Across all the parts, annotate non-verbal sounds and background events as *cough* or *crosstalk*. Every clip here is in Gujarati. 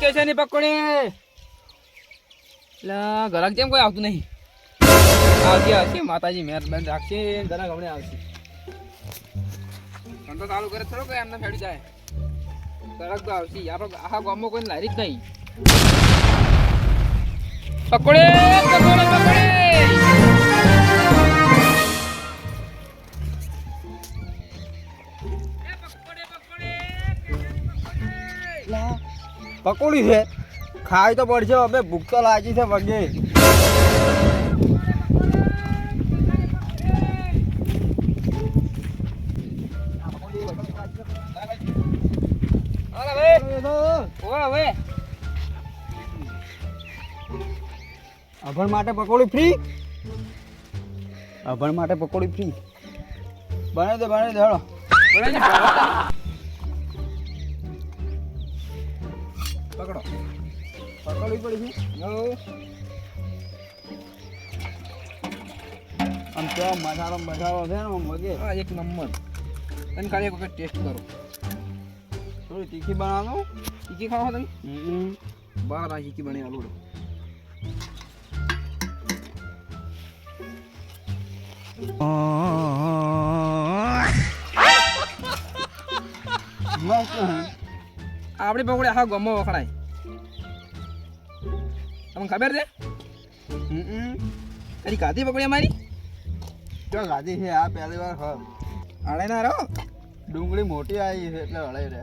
કેસાની પકોડી. લા, ઘરાક જેમ કોઈ આવતું નહીં. આવશે આવશે માતાજી મહેરબાન રાખશે ઘરાક હમણાં આવશે. ધંધો ચાલુ કરે થોડો કોઈ એમને ફેડી જાય? ઘરાક તો આવશે. આપણે આખા ગામમાં કોઈ લારી જ નહીં. પકોડી પકોડી પકોડી. પકોડી છે. ખાઈ તો પડશે હવે ભૂખ તો લાગી છે વગે અભણ માટે પકોડી ફ્રી અભણ માટે પકોડી ફ્રી બને દે બને દે પકડો. પકડવી પડી છે હો આમ તો મસાલો મસાલો છે ને મગે હા એક નંબર. તમે ખાલી એક વખત ટેસ્ટ કરો. થોડી તીખી બનાવો. તીખી ખાવા તમે. બાર આ તીખી બની આલુ મસ્ત. પકડે આપણી આખા ગમો વખણાય. તમને ખબર છે. તારી કાધી પકડી અમારી. જો ગાદી છે આ પહેલી વાર હ આડે ના રહો. ડુંગળી મોટી આવી છે એટલે હળાઈ રહે.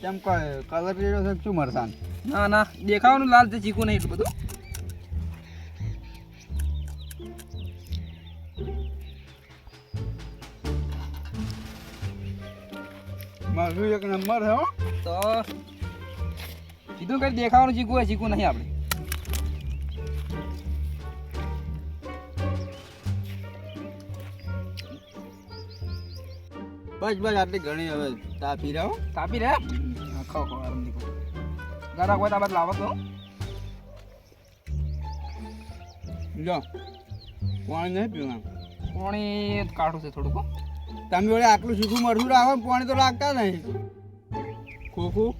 કેમ કહે કલર પીળો છે શું મરસાન? ના ના. દેખાવાનું લાલ છે ચીકુ નહીં એટલું બધું. મારું એક નંબર છે તો કીધું કઈ દેખાવાનું શીખવું હોય શીખવું નહીં આપણે. બસ બસ આટલી ઘણી હવે તાપી રહ્યો તાપી રહ્યા? આખો ખાઓ આરામ ખાઓ. ગરાક હોય તો બાદ લાવો તો. જો પાણી નહીં પીવાનું પાણી કાઢું છે થોડુંક. તમે વળી આટલું શીખું મરશું રાખો પાણી તો લાગતા નહીં. ખોખું.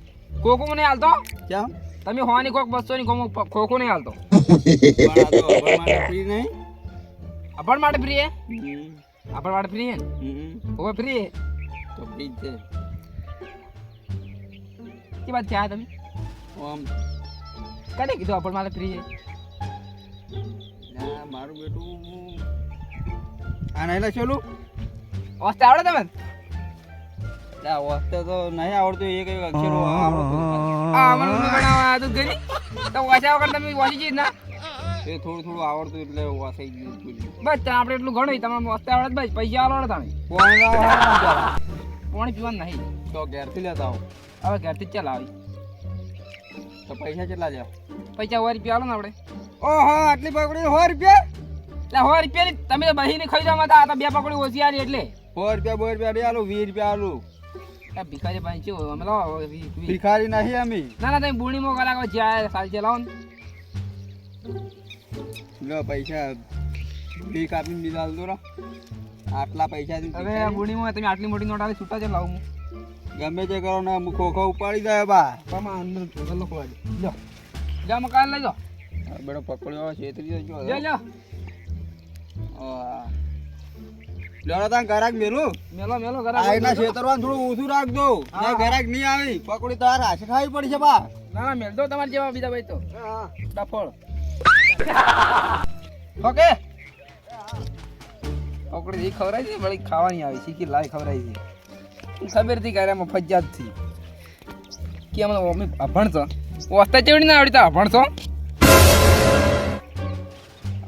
કોકો નહીં હાલતો? કેમ? તમે હોવાની કોક બસો ની કોમો ખોખો નહીં હાલતો. *laughs* આપણ માટે ફ્રી હે? આપણ માટે ફ્રી હે હવે ફ્રી હે? તો ફ્રી છે. કે વાત છે તમે? ઓમ. કને કીધું આપણ માટે ફ્રી હે? મારું બેટું આ નહીં લખેલું વાસ્તે આવડે તમે વસ્તે તો નહીં આવડતું એ કઈ અક્ષરો આવડતું બનાવવા તો વાંચ્યા વગર તમે વાંચી જઈ ના. એ થોડું થોડું આવડતું એટલે વાસાઈ ગયું બસ ત્યાં આપણે એટલું ઘણું તમારે વાસ્તે આવડે બસ પૈસા આવડે તમે પાણી પીવાનું નહીં. તો ઘેરથી લેતા આવો. હવે ઘરથી ચાલ આવી તો પૈસા કેટલા છે? પૈસા સો રૂપિયા આલો ને આપણે. ઓહો આટલી પકડી સો રૂપિયા? એટલે સો રૂપિયા તમે બહીને ખાઈ જવા હતા આ તો બે પકડી ઓછી આવી એટલે. સો રૂપિયા બે રૂપિયા આલું વીસ રૂપિયા આલું. ભિખારી પાસે છે અમે લાવો. ભિખારી નહીં અમે. ના ના તમે બુણી મો કલાક જ્યાં સાલ ચલાવો ને. લો પૈસા ભીખ આપીને દીધા તો રો આટલા પૈસા હવે બુણી મો તમે આટલી મોટી નોટ આલી છૂટા છે લાવું હું. ગમે તે કરો ને ખોખો ઉપાડી દે બા. પામાં અંદર ગલ્લો ખોવાડી લો જા મકાન લઈ લો બેડો પકડ્યો છેતરી જજો લે લો તાં ગરાક મેલું. મેલો મેલો ઘરે આઈના છેતરવાનું થોડું ઓછું રાખજો. હા. જે ગરાક નહીં આવી પકોડી તો આ રાશે ખાવી પડી છે બા. ના ના મેલ દો તમારે જેવા બીજા ભાઈ તો. ડફોળ. ઓકે. પકોડી જે ખવડાવી છે વળી ખાવાની આવી શીખી લાઈ ખવડાવી છે. ખબરથી કે આમાં થી. કે અમે મમ્મી અભણશો વસ્તા ચેવડી ના આવડી તો અભણશો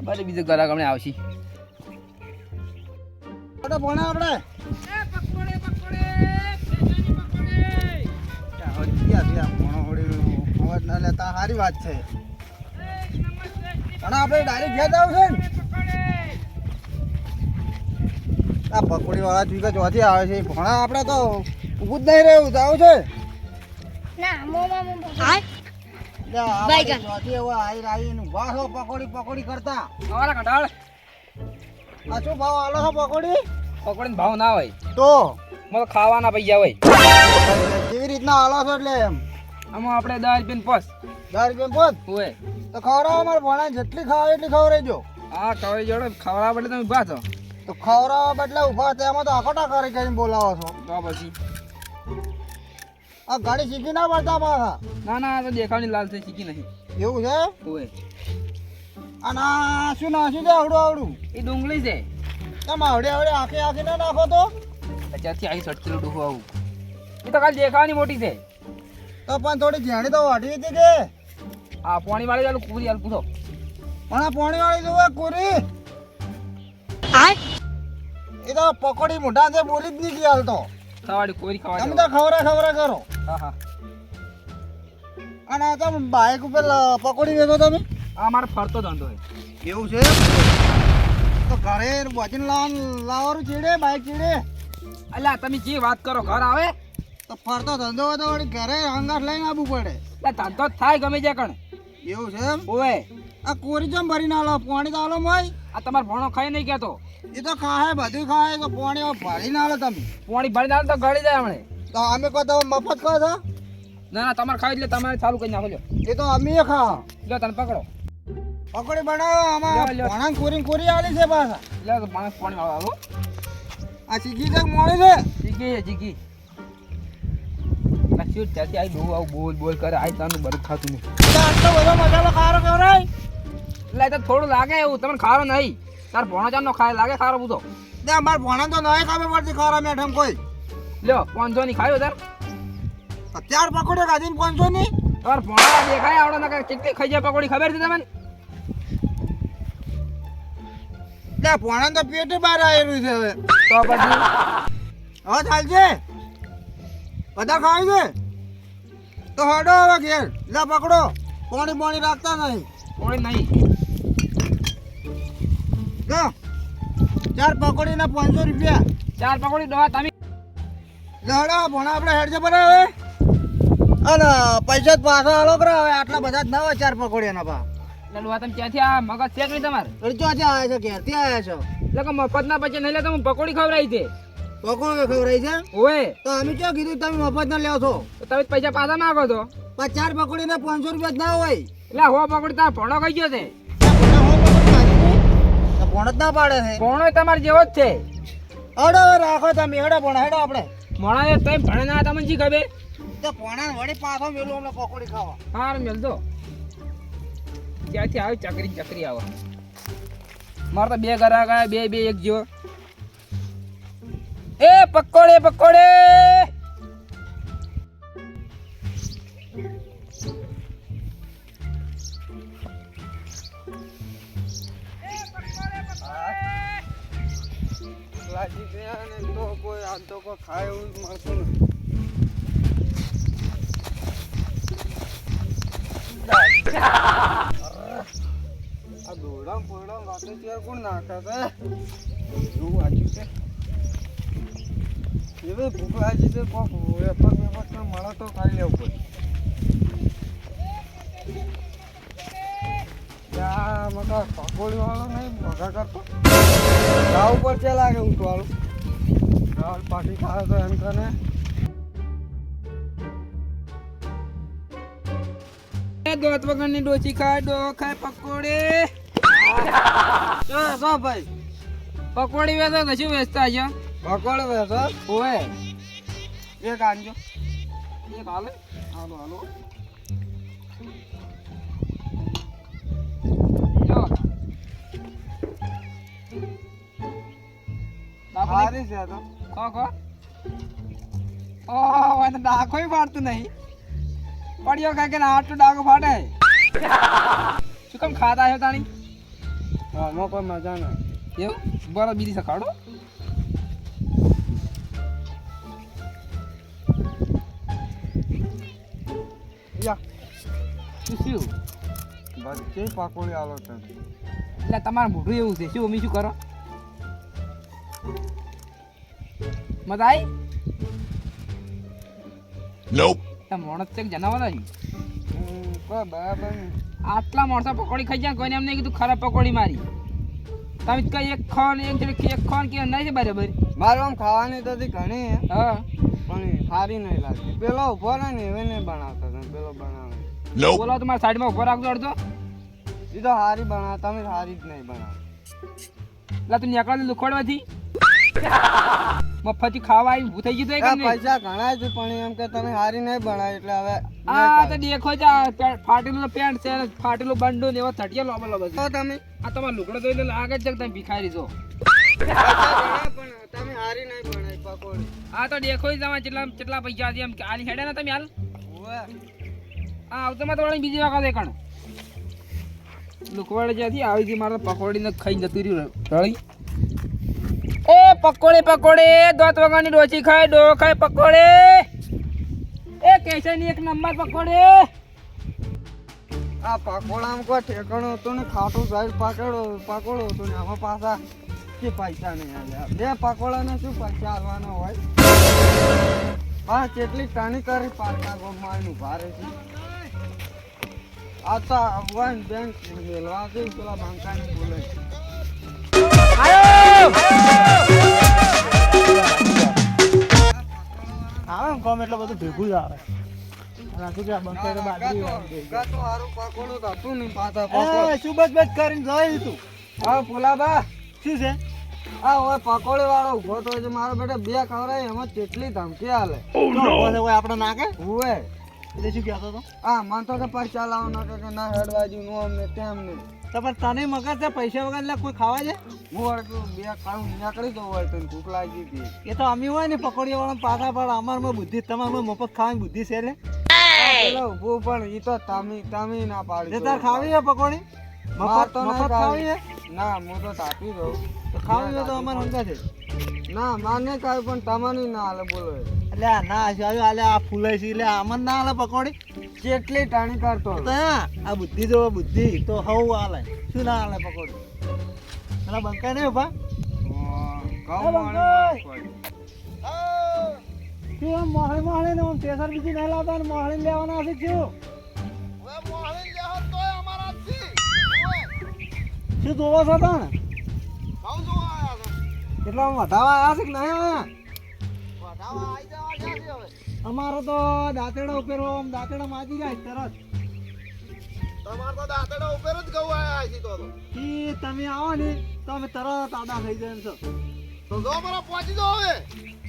ભલે બીજો ગરાક હમણાં આવશે. તો ભણે આપણે. અવાજ ના લેતા સારી વાત છે. પણ આપણે ડાયરેક્ટ ઘેર જવું છે ને? આ પકોડી વાળા ચૂકા ચોથી આવે છે. ભણા આપણે તો ઊભું જ નહીં રહ્યું જવું છે. ના મોમા મોમા લે, આ બાઈગન. બાજુ એવો આઈ આઈને ઊભા છો પકોડી પકોડી કરતા. કટાળ. આ શું ભાવ આલો છો પકોડી? પકોડી ભાવ ના હોય. તો? મને ખાવાના પૈસા હોય. કેવી રીતના આલો છો એટલે એમ? આમાં આપણે દસ રૂપિયા પોસ. દસ રૂપિયા પોત હોય. તો ખવડાવો અમારે ભણા જેટલી ખાવ એટલી ખવડાવજો. હા કવાઈ જોડે. ખવડાવવા બદલે તમે ઊભા છો. તો ખવડાવવા બદલે ઊભા એમાં તો આખોટા કરી કરીને બોલાવો છો. તો પછી. આ ગાડી શીખી ના પડતા મારા ના ના આ તો દેખાવની લાલ થઈ શીખી નહીં. એવું છે? હોય. અને શું નાખ્યું છે? આવડું આવડું. એ ડુંગળી છે. તમે આવડે આવડે આખે આખે ના નાખો તો? જ્યાંથી આવી સટકેલું ડૂહું આવું. એ તો ખાલી દેખાવાની મોટી છે. તો પણ થોડી જાણી તો વાટી હતી કે? આ પાણી વાળી ચાલુ કુરી હાલ પૂછો. પણ આ પાણી વાળી જોવે કોરી. એ તો પકોડી મોઢા છે બોલી જ નહીં હાલ તો. ખાવાડી કોરી ખાવા તમે તો ખવરા ખવરા કરો. હા હા. અને તમે બાઇક ઉપર પકોડી વેચો તમે? આ મારો ફરતો ધંધો છે. એવું છે? તો ઘરે વજન લાવવાનું ચીડે બાઇક ચીડે? અલ્યા તમે જે વાત કરો ઘર આવે. તો ફરતો ધંધો હોય તો ઘરે હંગાટ લઈને આવવું પડે. એટલે ધંધો થાય ગમે ત્યાં કણ એવું છે એમ? ઓવે. આ કોરી ચમ ભરીને આલો? પાણી તો આલો મોય. આ તમારે ભણો ખાઈ નહીં કહેતો એ તો ખાય બધું ખાય તો પાણી ભરીને આલો તમે. પાણી ભરી નાખો તો ગળી જાય હમણે. તો અમે કહો તો મફત કહો છો? ના ના તમારે ખાઈ એટલે તમારે ચાલુ કરી નાખો એ તો અમે ખા લો તને પકડો. પકોડી બનાવો આમાં લ્યો, લ્યો. ભણા કોરી કોરી આલી છે પાછા. માણસ પાણી વાળો હાલો આ ચીકી છે કે મોડી છે. જીગી છે જીગી આ ત્યાંથી આવી બહુ આવું બોલ બોલ કરે આઈ તાનું બરફ ખાતું નહીં આટલો બધો મસાલો ખારો કેવરાય એટલે તો થોડું લાગે એવું તમને ખારો નહીં. તાર ભણો ચાનો ખાય લાગે ખારો બુધો. દે માર ભણા તો નહીં ખાવે પડતી ખારા મેઠમ કોઈ. લ્યો પાંચસો ની ખાયો તાર. અત્યાર પકોડી ખાધી ને પાંચસો ની તાર ભણવા દેખાય આવડો ના કેટલી ખાઈ જાય પકોડી ખબર છે તમને? લે પોણા તો પેટ બહાર આવેલું છે હવે. તો પછી? હવે ચાલશે? બધા ખાય છે? તો હડો હવે ઘેર. લે પકડો. પાણી પાણી રાખતા નહીં. પાણી નહીં. લો. ચાર પકોડી ના પાંચસો રૂપિયા. ચાર પકોડી દવા તમે લડો ભણા આપણે હેડ છે બરાબર. અને પૈસા જ પાછા આલો કરો હવે આટલા બધા જ ના હોય ચાર પકોડીના પા ડોહા તમે ક્યાંથી આ મગજ છે નહીં તમારે? ચોથી આવ્યા છો ઘેરથી આવ્યા છો? એટલે કે મફત ના પછી નહીં લે તમે પકોડી ખવડાવી છે પકોડી ખવડાવી છે? ઓએ તો અમે ક્યાં કીધું તમે મફત ના લેવો છો? તો તમે પૈસા પાછા માંગો છો પણ ચાર પકોડી ને પાંચસો રૂપિયા જ ના હોય. એટલે હો પકોડી તાર ભણો ખાઈ ગયો છે? ભણો જ ના પાડે છે. ભણો તમારે જેવો જ છે. હડો રાખો તમે હેડો ભણો હેડો આપણે. ભણો તમે ભણે ના તમને જી ખબર? તો ભણા વળી પાછો મેલું અમને પકોડી ખાવા. હાર મેલતો ત્યાંથી આવે, ચકરી ચકરી આવે. મારે તો બે ઘરા ગયા બે બે, એક જેવો. એ, પકોડે પકોડે! તો કોઈ આમ તો કોઈ ખાય એવું મળતું નથી પોડા વાતે ત્યારે કોણ નાખે છે? એવું વાંચ્યું છે? એવી ભૂખ લાગી છે કોક વેપાર વેપાર પણ મળે તો ખાઈ લેવું પડે. ત્યાં મકા પકોડી વાળો નહીં મગા કરતો. ઉપર છે લાગે ઉઠવાળું ગાવ પાટી ખાવે તો એમ એ દોત વગરની ડોચી ખાય ડો ખાય પકોડે. શું શું ભાઈ? પકોડી વેચો તો શું વેચતા છો? પકોડી વેચો ઓએ એક આનજો એક હાલે. હાલો હાલો. જો. સારી છે તો. ખો ખો ઓહ એને ડાકોય ફાડતું નહીં. પડ્યો કાંઈ કે આટલું ડાકો ફાટે શું કેમ ખાતા આવ્યો તાણી? આમાં કોઈ મજા નહીં એવું? બરાબર બીજી સખાડો યા શું? શું બધી પકોડી આલો છે? એટલે તમારું મોઢું એવું છે. શું અમે શું કરો? મજા આવી Nope. તમે માણસ છે કે જનાવર આટલા માણસો પકોડી ખાઈ જાય કોઈને એમ નહીં કીધું ખરાબ પકોડી મારી. તમે કઈ એક ખો એક જણ એક ખો ને કે નહીં છે બરાબર. મારું આમ ખાવાની તો ઘણી હે. પણ સારી નહીં લાગતી. પેલો ઊભો રહે ને હવે નહીં બનાવતા તમે પેલો બનાવે. બોલો તમારા સાઈડમાં ઊભો રાખજો અડધો. એ તો સારી બનાવે તમે સારી જ નહીં બનાવો. એટલે તું નીકળો લુખોડવાથી મફતી ખાવા આવી ઊભું થઈ ગયું તો નહીં? પૈસા ઘણા છે પણ એમ કે તમે હારી નહીં ભણાય એટલે હવે આ તો દેખો છે ફાટેલું પેન્ટ છે ફાટેલું બંડું ને એવા થટિયા લોબા લોબા છે તમે? આ તમારો લુગડો તો એટલે લાગે છે કે તમે ભિખારી છો. પણ તમે હારી નહીં ભણાય પકોડ. આ તો દેખો જ તમારે કેટલા કેટલા પૈસા છે એમ કે આની હેડે ને તમે હાલ. આ આવતોમાં તો વળી બીજી વખત એકણ લુકવાડે જ્યાંથી આવી હતી મારે પકોડીને ખાઈ જતું રહ્યું રળી. એ પકોડે પકોડે, દોત વગરની ડોચી ખાય, ડો ખાય, પકોડે. એ કેસાની એક નંબર પકોડે. આ પકોડામાં કોઈ ઠેકાણું હતું ને ખાટું સાઈડ પાકડો, પકોડો તો ને આમાં પાછા કે પૈસા નહીં આવ્યા બે પકોડાને શું પૈસા આવવાના હોય? હા કેટલી ટાણી કરી પાકા ગોમાં ઊભા ભારે છે. આ તો આવવાન બેંક મેળવા છે. પેલા બંકાને બોલે છે. હોય ને કોમ એટલે બધું ભેગું જ આવે. બે ખવડાય એમાં કેટલી ધમકી હાલે શું ઊભો છે કોઈ આપણે નાખે હુએ એટલે શું કહેતો હતો? આ મન તો કે પૈસા લાવો ના કે ના હેડવાજી નું અમને તેમ નહીં. તો પણ તને મગજ છે પૈસા વગર એટલે કોઈ ખાવા છે? હું વળતું બે ખાવું નીકળી દઉં હોય તો ભૂખ લાગી હતી. એ તો અમે હોય ને પકોડી વાળા પાછા પણ અમારમાં બુદ્ધિ તમારમાં મફત ખાવાની બુદ્ધિ છે ને ઊભું પણ એ તો તમી તામી ના પાડી જે તાર ખાવી છે પકોડી? મફત તો મફત ખાવી. છે? ના હું તો તાપી દઉં. તો ખાવી હોય તો અમારે હંગા છે ના માને નહીં પણ તમારી ના હાલે બોલો એટલે આ ના આવ્યું? હાલે આ ફૂલાય છે એટલે આમાં ના હાલે પકોડી. કેટલી ટાણી કરતો આ બુદ્ધિ જો બુદ્ધિ તો હવ હાલે શું ના હાલે પકોડી? પેલા બંકાઈ નહીં ઊભા! શું આમ મોહળી મોહળી ને આમ પેસર બીજી નહીં લાવતા ને મોહળી લેવાના છે શું? શું જોવો છો તણ કેટલા વધાવા આવ્યા છે. કે નહીં આવ્યા? અમારો તો દાંતેડા ઉપર આમ દાંતેડા માજી જાય તરત. ઈ તમે આવો ને તો અમે તરત આડા થઈ જાય છો.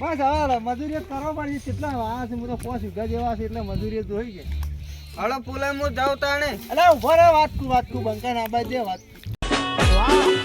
બસ હવે મજૂરી જ કરવા પડશે કેટલા વાળા છે હું તો પોસ ઉગા જેવા છે એટલે મજૂરી તો જોઈ કે. હળો પુલે હું જાઉં તાણે. અરે ઊભો રે વાત કુ વાત કુ બંકા ના બાજે વાત કુ.